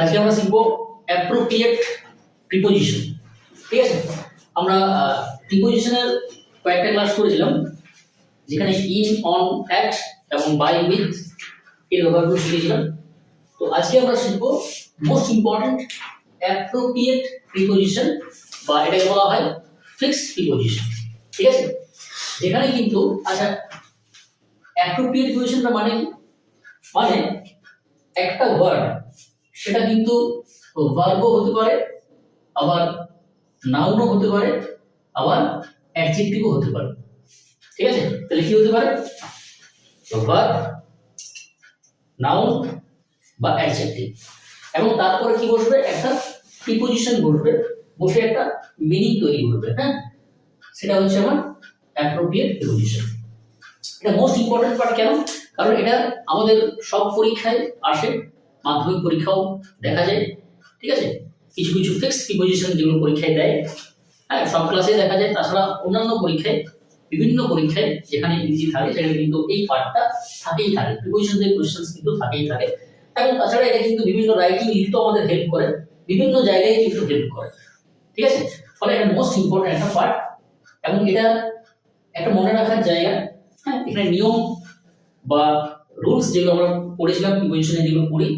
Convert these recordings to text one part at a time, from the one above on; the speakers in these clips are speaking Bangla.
আজকে আমরা শিখব অ্যাপ্রোপ্রিয়েট প্রিপোজিশন ঠিক আছে? আমরা প্রিপোজিশনের কয়েকটা ক্লাস করেছিলাম, যেখানে ইন অন অ্যাট এবং বাই উইথ এর ব্যবহারগুলো শিখেছিলাম। তো আজকে আমরা শিখব মোস্ট ইম্পর্টেন্ট অ্যাপ্রোপ্রিয়েট প্রিপোজিশন বা এটাকে বলা হয় ফিক্সড প্রিপোজিশন ঠিক আছে? এখানে কিন্তু আচ্ছা অ্যাপ্রোপ্রিয়েট প্রিপোজিশনটা মানে মানে একটা ওয়ার্ড সেটা কিন্তু ভার্বও হতে পারে, আবার নাউনও হতে পারে, আবার অ্যাডজেক্টিভও হতে পারে। ঠিক আছে? তাহলে কি হতে পারে? ভার্ব নাউন বা অ্যাডজেক্টিভ এবং তারপরে কি বসবে? একটা প্রিপোজিশন বসবে, বসে একটা মিনিং তৈরি করবে হ্যাঁ? সেটা হচ্ছে আমার অ্যাপ্রোপ্রিয়েট প্রিপোজিশন এটা মোস্ট ইম্পর্টেন্ট পার্ট কেন? কারণ এটা আমাদের সব পরীক্ষায় আসে। মাধ্যমিক পরীক্ষাও দেখা যায়, ঠিক আছে? কিছু কিছু ফিক্সড প্রিপোজিশন যেগুলো পরীক্ষায় দেয় হ্যাঁ সব ক্লাসে দেখা যায়। তাছাড়া অন্যান্য পরীক্ষায়, বিভিন্ন পরীক্ষায় যেখানে ইংরেজি থাকে, সেখানে কিন্তু এই পার্টটা থাকেই থাকে। প্রিপোজিশন দিয়ে কোয়েশ্চেন্স কিন্তু থাকেই থাকে। এবং তাছাড়া এটা কিন্তু বিভিন্ন রাইটিং লিখতেও আমাদের হেল্প করে, বিভিন্ন জায়গায় কিন্তু হেল্প করে, ঠিক আছে? ফলে এটা মোস্ট ইম্পর্টেন্ট একটা পার্ট এবং এটা একটা মনে রাখার জায়গা হ্যাঁ এখানে নিয়ম বা রুলস যেগুলো আমরা পড়েছিলাম প্রিপোজিশনে যেগুলো পড়ি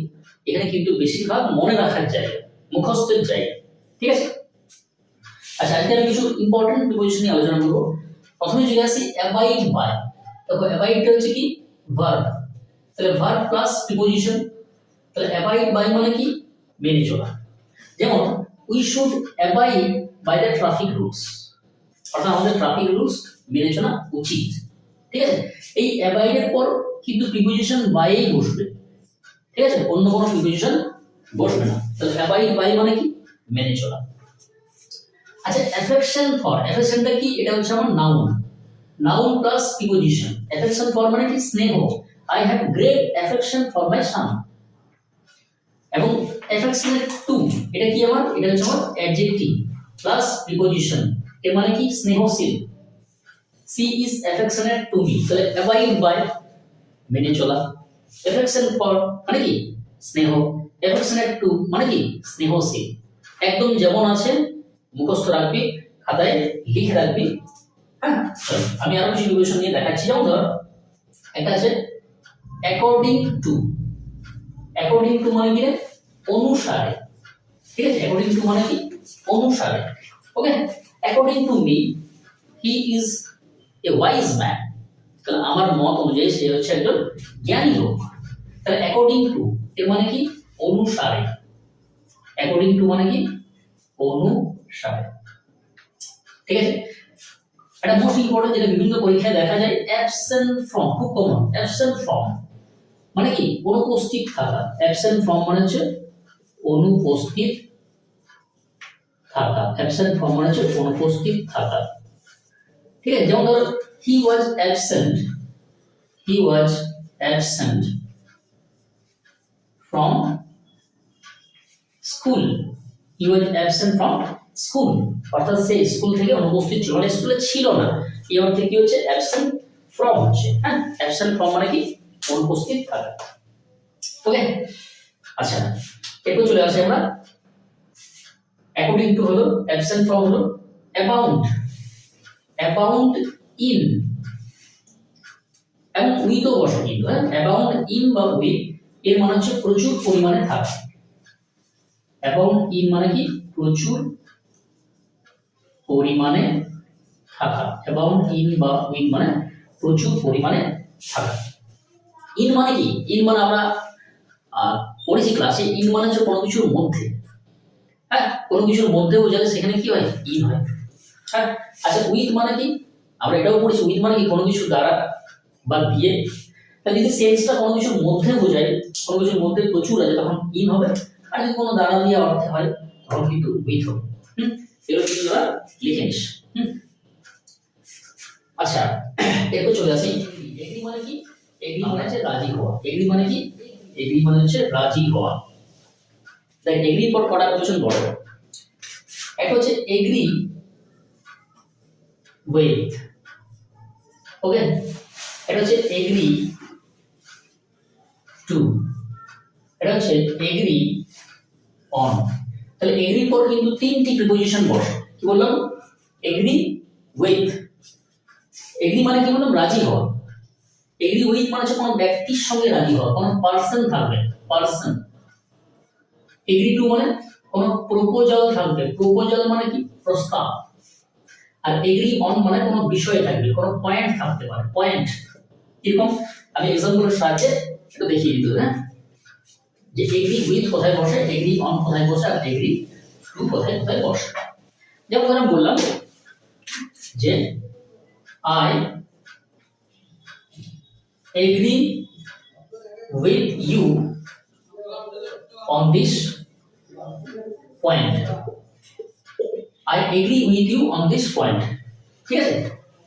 এখানে কিন্তু বেশিরভাগ মনে রাখার জায়গা, মুখস্থের জায়গা, ঠিক আছে? আচ্ছা আজকে আমি কিছু ইম্পর্টেন্ট প্রিপোজিশন নিয়ে আলোচনা করব। প্রথমে চলে আসি অ্যাবাইড বাই দেখো অ্যাবাইডটা হচ্ছে কি? ভার্ব তাহলে ভার্ব প্লাস প্রিপোজিশন তাহলে অ্যাবাইড বাই মানে কি? মেনে চলা। যেমন we should abide by the traffic rules অর্থাৎ আমাদের ট্রাফিক রুলস মেনে চলা উচিত। ঠিক আছে? এই অ্যাবাইডের পর কিন্তু প্রিপোজিশন বাইই বসবে। ঠিক আছে? অন্য কোনো প্রিপোজিশন বসবে না। তাহলে অ্যাবাইড বাই মানে কি? মেনে চলা। আচ্ছা অ্যাফেকশন ফর অ্যাফেকশনটা কি? এটা হচ্ছে আমার noun noun plus preposition affection for মানে কি? স্নেহ। I have great affection for my son এবং অ্যাফেকশনের টু এটা কি আমার? এটা হচ্ছে আমার অ্যাডজেক্টিভ প্লাস প্রিপোজিশন এর মানে কি? স্নেহশীল। She is affectionate to me তাহলে অ্যাবাইড বাই মেনে চলা। অ্যাফেকশন ফর মানে কি? স্নেহ। অ্যাফেকশনের টু মানে কি? স্নেহশীল। একদম যেমন আছে, মুখস্থ রাখবি, খাতায় লিখে রাখবি। হ্যাঁ? আমি আরও কিছু বিবেচনা নিয়ে দেখাচ্ছি, যেমন ধর, একটা আছে অ্যাকর্ডিং টু অ্যাকর্ডিং টু মানে কি? অনুসারে। ঠিক আছে? অ্যাকর্ডিং টু মানে কি? অনুসারে। Okay according to me he is a wise man আমার মত অনুযায়ী সে হচ্ছে একজন জ্ঞানী লোক। তাহলে অ্যাকর্ডিং টু এর মানে কি? অনুসারে। অ্যাকর্ডিং টু মানে কি? অনুসারে। ঠিক আছে? এটা মোস্ট ইম্পর্টেন্ট যেটা বিভিন্ন পরীক্ষায় দেখা যায় অ্যাবসেন্ট ফ্রম খুব কমন অ্যাবসেন্ট ফ্রম মানে কি? অনুপস্থিত থাকা। অ্যাবসেন্ট ফ্রম মানে হচ্ছে অনুপস্থিত থাকা। অ্যাবসেন্ট ফ্রম মানে হচ্ছে অনুপস্থিত থাকা। ঠিক আছে যেমন ধর he was absent he was absent from school he was absent from school অর্থাৎ সে স্কুল থেকে অনুপস্থিত ছিল। মানে স্কুলে ছিল না। এই অর্থে কি হচ্ছে? অ্যাবসেন্ট ফ্রম হচ্ছে। হ্যাঁ অ্যাবসেন্ট ফ্রম মানে কি? অনুপস্থিত থাকা। ওকে আচ্ছা এরপর চলে আসি আমরা। অ্যাকর্ডিং টু হলো অ্যাবসেন্ট ফ্রম হলো অ্যাবাউন্ড অ্যাবাউন্ড ইন। এবং উইথও বসে কিন্তু অ্যাবাউন্ড ইন বা উইথ, এর মানে হচ্ছে প্রচুর পরিমাণে থাকা। অ্যাবাউন্ড ইন মানে কি? প্রচুর পরিমাণে থাকা। অ্যাবাউন্ড ইন বা উইথ মানে প্রচুর পরিমাণে থাকা। ইন মানে কি? ইন মানে আমরা পড়েছি ক্লাসে ইন মানে হচ্ছে কোনো কিছুর মধ্যে। হ্যাঁ? কোনো কিছুর মধ্যে বোঝালে সেখানে কি হয়? ইন হয়। হ্যাঁ আচ্ছা উইথ মানে কি? আমরা এটাও পড়েছি উইথ মানে কি? কোনো কিছু দ্বারা বা দিয়ে। তাহলে যদি সেন্সটা কোনো কিছুর মধ্যে বোঝায় কোনো কিছুর মধ্যে প্রচুর আছে, তখন ইন হবে। আর যদি কোনো দ্বারা দিয়ে অর্থে হয়, তখন কিন্তু উইথ হবে। কিন্তু লিখে নিস। আচ্ছা এরপর চলে আসি। এগ্রি মানে কি? এগ্রি মানে হচ্ছে রাজি হওয়া। এগ্রি মানে কি? এগ্রি মানে হচ্ছে রাজি হওয়া। দেখ এগ্রির পর কটা কোশ্চেন বড়। একটা হচ্ছে এগ্রি উইথ ওকে এটা হচ্ছে এগ্রি টু এটা হচ্ছে এগ্রি অন তাহলে এগ্রির পর কিন্তু তিনটি প্রিপোজিশন বসে। কি বললাম? এগ্রি উইথ এগ্রি মানে কি বললাম? রাজি হওয়া। এগ্রি উইথ মানে হচ্ছে কোনো ব্যক্তির সঙ্গে রাজি হওয়া, কোনো পার্সন থাকবে পার্সন এগ্রি টু মানে কোনো প্রপোজাল থাকবে। প্রপোজাল মানে কি? প্রস্তাব। আর এগ্রি অন মানে কোনো বিষয় থাকবে, কোনো পয়েন্ট থাকতে পারে পয়েন্ট এরকম আমি এক্সাম্পলের সাহায্যে একটু দেখিয়ে দিতে হ্যাঁ? যে এগ্রি উইথ কোথায় বসে এগ্রি অন কোথায় বসে, আর এগ্রি টু কোথায় কোথায় বসে। যেমন ধরুন বললাম যে I agree with you on this point I agree with you on this point ঠিক আছে?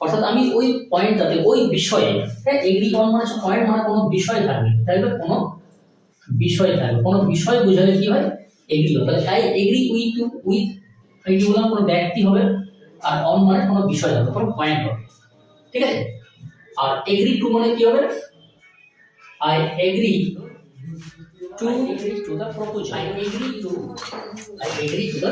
অর্থাৎ আমি ওই পয়েন্টটাতে ওই বিষয়ে হ্যাঁ এগ্রি অন মানে পয়েন্ট মানে কোনো বিষয় থাকবে থাকবে কোনো বিষয় থাকবে কোনো বিষয় বোঝালে কি হয়? এগ্রি হবে। তাহলে I agree with you with agree বললাম? কোনো ব্যক্তি হবে, আর অন মানে কোনো বিষয় হবে, কোনো পয়েন্ট হবে। ঠিক আছে? আর এগ্রি টু মানে কি হবে? I agree to to the proposal I agree to I agree to the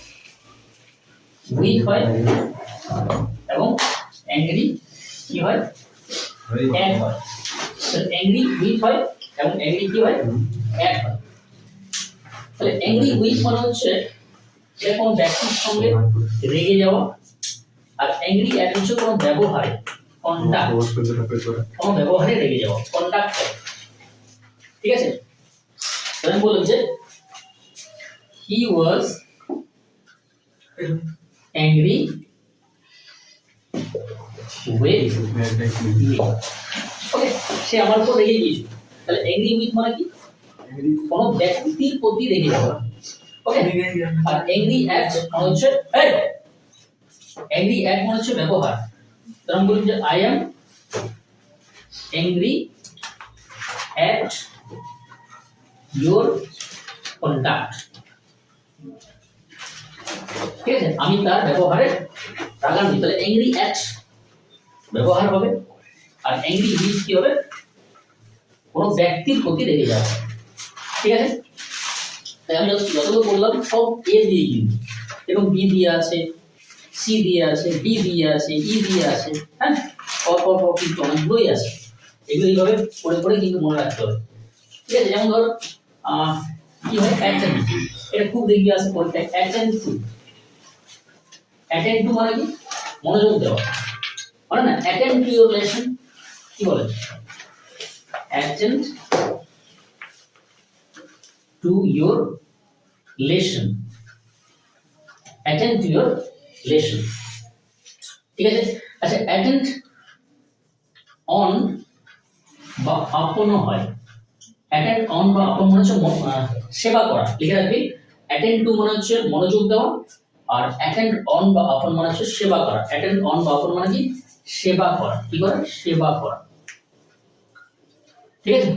with হয় এবং অ্যাংরি কি হয়? অ্যাড হয়। অ্যাংরি উইথ হয় এবং অ্যাংরি কি হয়? অ্যাড হয়। তাহলে অ্যাংরি উইথ মানে হচ্ছে যে কোনো ব্যক্তির সঙ্গে রেগে যাওয়া আর অ্যাংরি অ্যাড হচ্ছে কোনো ব্যবহারে কন্ডাক্ট কোনো ব্যবহারে রেগে যাওয়া কন্ডাক্ট ঠিক আছে? আমি বললাম যে হি ওয়াজ angry with me ওকে সে আমার উপর রেগে গিয়েছিল তাহলে angry with মানে কি? কোনো ব্যক্তির প্রতি রেগে যাওয়া ওকে আর angry at মানে হচ্ছে angry at মানে হচ্ছে ব্যবহার। তখন বলি যে I am angry at your conduct ঠিক আছে? আমি তার ব্যবহারে রাগান্বিত। তাহলে অ্যাংরি অ্যাট ব্যবহার হবে। আর অ্যাংরি উইথ কি হবে? কোনো ব্যক্তির প্রতি রেগে যাওয়া। ঠিক আছে? তাই আমি যত যতগুলো বললাম, সব এ দিয়ে কিন্তু এবং বি দিয়ে আছে সি দিয়ে আছে ডি দিয়ে আছে ই দিয়ে আছে হ্যাঁ? পর পর কিন্তু অনেকগুলোই আছে। এগুলো এইভাবে পড়ে পড়ে কিন্তু মনে রাখতে হবে। ঠিক আছে? যেমন ধর কি হয়? অ্যাটেন্ড এটা খুব দেখবি আছে পরীক্ষায় টু অ্যাটেন্ড টু মানে কি? মনোযোগ দেওয়া। বলে না অ্যাটেন্ড টু ইউর লেসন কি বলে? Attend to your lesson attend to your lesson ঠিক আছে? আচ্ছা অ্যাটেন্ড অন বা আপনও হয়। অ্যাটেন্ড অন বা আপন মনে হচ্ছে সেবা করা। লিখে রাখবি। অ্যাটেন্ড টু মনে হচ্ছে মনোযোগ দেওয়া। আর অ্যাটেন্ড অন বা আপন মানে হচ্ছে সেবা করা। অ্যাটেন্ড অন বা আপন মানে কি? সেবা করা। কি করা? সেবা করা। ঠিক আছে?